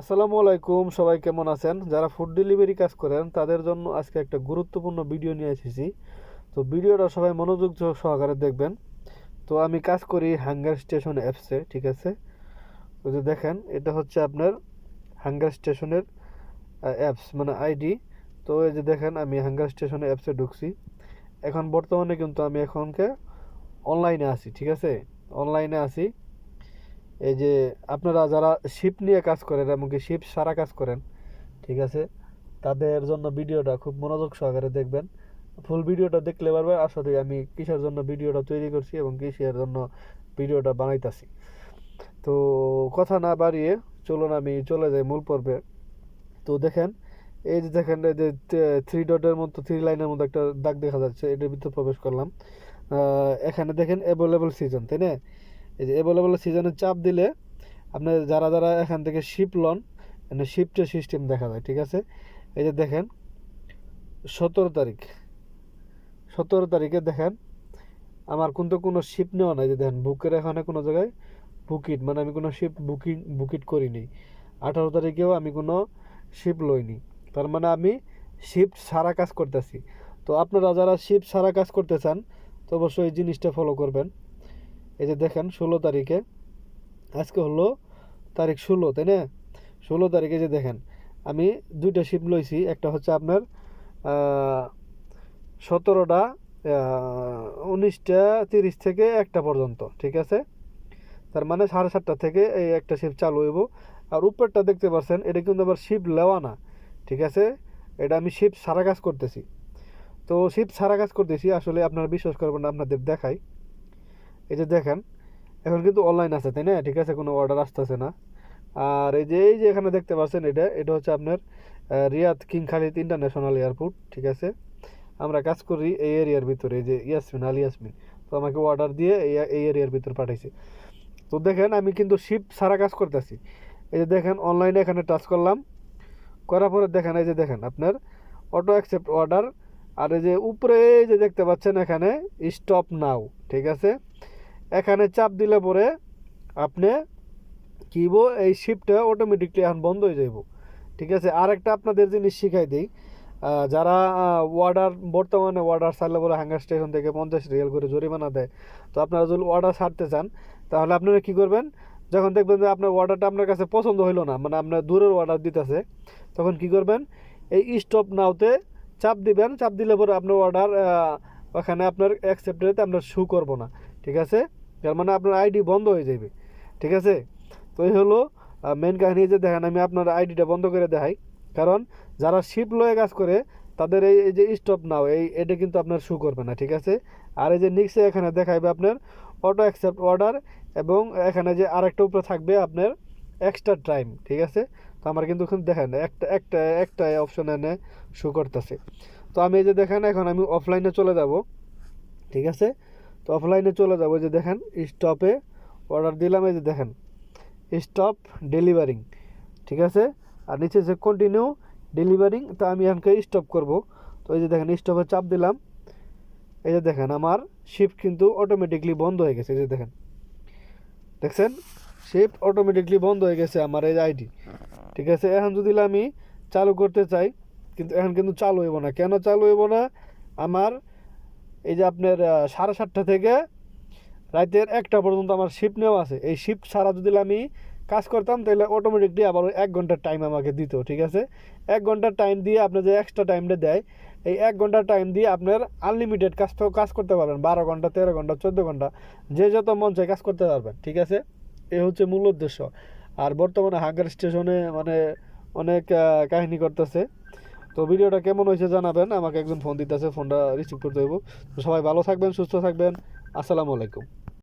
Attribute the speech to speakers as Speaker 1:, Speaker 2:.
Speaker 1: আসসালামু আলাইকুম, সবাই কেমন আছেন? যারা ফুড ডেলিভারি কাজ করেন, তাদের জন্য আজকে একটা গুরুত্বপূর্ণ ভিডিও নিয়ে এসেছি। তো ভিডিওটা সবাই মনোযোগ সহকারে দেখবেন। তো আমি কাজ করি হাঙ্গার স্টেশন অ্যাপসে ঠিক আছে? তো যে দেখেন, এটা হচ্ছে আপনার হাঙ্গার স্টেশনের অ্যাপস মানে আইডি তো এই যে দেখেন, আমি হাঙ্গার স্টেশনের অ্যাপসে ঢুকছি। এখন বর্তমানে কিন্তু আমি এখনকে অনলাইনে আছি, ঠিক আছে? অনলাইনে আছি। এই যে আপনারা যারা শিপ নিয়ে কাজ করেন এমনকি শিপ সারা কাজ করেন, ঠিক আছে? তাদের জন্য ভিডিওটা খুব মনোযোগ সহকারে দেখবেন। ফুল ভিডিওটা দেখলে পারবেন আসলে আমি কিসের জন্য ভিডিওটা তৈরি করছি এবং কিসের জন্য ভিডিওটা বানাইতাছি। তো কথা না বাড়িয়ে চলুন আমি চলে যাই মূল পর্বে। তো দেখেন, এই যে দেখেন, এই যে থ্রি ডটের মতো থ্রি লাইনের মতো একটা দাগ দেখা যাচ্ছে, এটার ভিতরে প্রবেশ করলাম। এখানে দেখেন অ্যাভেলেবল সিজন তাই না? এই যে অ্যাভেলেবল সিজনের চাপ দিলে আপনার যারা যারা এখান থেকে শিপ লন মানে শিফটের সিস্টেম দেখা যায়, ঠিক আছে? এই যে দেখেন, সতেরো তারিখ, সতেরো তারিখে দেখেন, আমার কিন্তু কোনো শিপ নেওয়া নাই। যে দেখেন বুকের এখানে কোনো জায়গায় বুকিট মানে আমি কোনো শিপ বুকিং বুকিট করিনি আঠারো তারিখেও আমি কোনো শিপ লইনি। তার মানে আমি শিফট সারা কাজ করতেছি। তো আপনারা যারা শিফট সারা কাজ করতে চান, তো অবশ্যই এই জিনিসটা ফলো করবেন। এই যে দেখেন, ষোলো তারিখে, আজকে হলো তারিখ ষোলো, তাই না? ষোলো তারিখে যে দেখেন, আমি দুইটা শিপ লইছি, একটা হচ্ছে আপনার সতেরোটা উনিশটা, তিরিশ থেকে একটা পর্যন্ত, ঠিক আছে? তার মানে সাড়ে সাতটা থেকে এই একটা শিপ চালু হইব। আর উপরটা দেখতে পাচ্ছেন এটা কিন্তু আবার শিপ লেওয়া না, ঠিক আছে? এটা আমি শিপ সারা কাজ করতেছি। তো শিপ সারা কাজ করতেছি, আসলে আপনারা বিশ্বাস করবেন না, আপনাদের দেখাই। এই যে দেখেন, এখন কিন্তু অনলাইন আছে, তাই না? ঠিক আছে, কোনো অর্ডার আসতেছে না। আর এই যে এই যে এখানে দেখতে পাচ্ছেন এটা এটা হচ্ছে আপনার Riyadh King Khalid International Airport ঠিক আছে? আমরা কাজ করি এই এরিয়ার ভিতরে, এই যে ইয়াসমিন, আল ইয়াসমিন। তো আমাকে অর্ডার দিয়ে এই এই এরিয়ার ভিতরে পাঠাইছে। তো দেখেন, আমি কিন্তু শিপ সারা কাজ করতেছি। এই যে দেখেন অনলাইনে এখানে টাচ করলাম। করার পরে দেখেন, এই যে দেখেন, আপনার অটো অ্যাকসেপ্ট অর্ডার আর এই যে উপরে, এই যে দেখতে পাচ্ছেন এখানে স্টপ নাও ঠিক আছে? এখানে চাপ দিলে পরে আপনি কিব এই শিপটা অটোমেটিকলি এখন বন্ধ হয়ে যাইব। ঠিক আছে? আর একটা আপনাদের জিনিস শিখাই দিই। যারা ওয়ার্ডার বর্তমানে অর্ডার ছাড়লে বলে হ্যাঙ্গার স্টেশন থেকে পঞ্চাশ রিয়াল করে জরিমানা দেয়। তো আপনারা যদি অর্ডার ছাড়তে চান, তাহলে আপনারা কি করবেন? যখন দেখবেন যে আপনার অর্ডারটা আপনার কাছে পছন্দ হইল না মানে আপনার দূরের অর্ডার দিতেছে, তখন কি করবেন? এই স্টপ নাওতে চাপ দিবেন। চাপ দিলে পরে আপনার অর্ডার ওখানে আপনার অ্যাকসেপ্টেড আপনার শু করব না। ঠিক আছে? তার মানে আপনার আইডি বন্ধ হয়ে যাবে ঠিক আছে? তো এই হলো মেন কাহিনী যে দেখেন, আমি আপনার আইডিটা বন্ধ করে দেখাই। কারণ যারা শিপ লয়ে কাজ করে, তাদের এই এই যে স্টপ নাও এই, এটা কিন্তু আপনার শু করবে না, ঠিক আছে? আর এই যে নিক্সে এখানে দেখাইবে আপনার অটো অ্যাকসেপ্ট অর্ডার এবং এখানে যে আরেকটা উপরে থাকবে আপনার এক্সট্রা টাইম ঠিক আছে? তো আমার কিন্তু দেখেন, একটা একটা একটা অপশন এনে শু করতেছে। তো আমি এই যে দেখেন, এখন আমি অফলাইনে চলে যাব, ঠিক আছে? তো অফলাইনে চলে যাব যে দেখেন স্টপে অর্ডার দিলাম, এই যে দেখেন স্টপ ডেলিভারিং ঠিক আছে? আর নিচে যে কন্টিনিউ ডেলিভারিং তো আমি এখানকে স্টপ করব। তো এই যে দেখেন স্টপে চাপ দিলাম। এই যে দেখেন, আমার শিফট কিন্তু অটোমেটিকলি বন্ধ হয়ে গেছে, এই যে দেখেন। দেখছেন? শিফট অটোমেটিকলি বন্ধ হয়ে গেছে আমার এই আইডি ঠিক আছে? এখন যদি আমি চালু করতে চাই, কিন্তু এখন কিন্তু চালু হইব না। কেন চালু হইব না? আমার এই যে আপনার সাড়ে সাতটা থেকে রাতের একটা পর্যন্ত আমার শিফট নেওয়া আছে। এই শিফট ছাড়া যদি আমি কাজ করতাম, তাহলে অটোমেটিকলি আবার এক ঘণ্টার টাইম আমাকে দিত, ঠিক আছে? এক ঘণ্টার টাইম দিয়ে আপনার যে এক্সট্রা টাইমটা দেয়, এই এক ঘণ্টার টাইম দিয়ে আপনার আনলিমিটেড কাজ তো কাজ করতে পারবেন। বারো ঘণ্টা, তেরো ঘণ্টা, চোদ্দ ঘণ্টা, যে যত মন চায় কাজ করতে পারবেন, ঠিক আছে? এ হচ্ছে মূল উদ্দেশ্য। আর বর্তমানে হাঙ্গার স্টেশনে মানে অনেক কাহিনী করতেছে। তো ভিডিওটা কেমন হয়েছে জানাবেন, আমাকে একজন ফোন দিতেছে ফোনটা রিসিভ করতে হইব। সবাই ভালো থাকবেন, সুস্থ থাকবেন, আসসালামু আলাইকুম।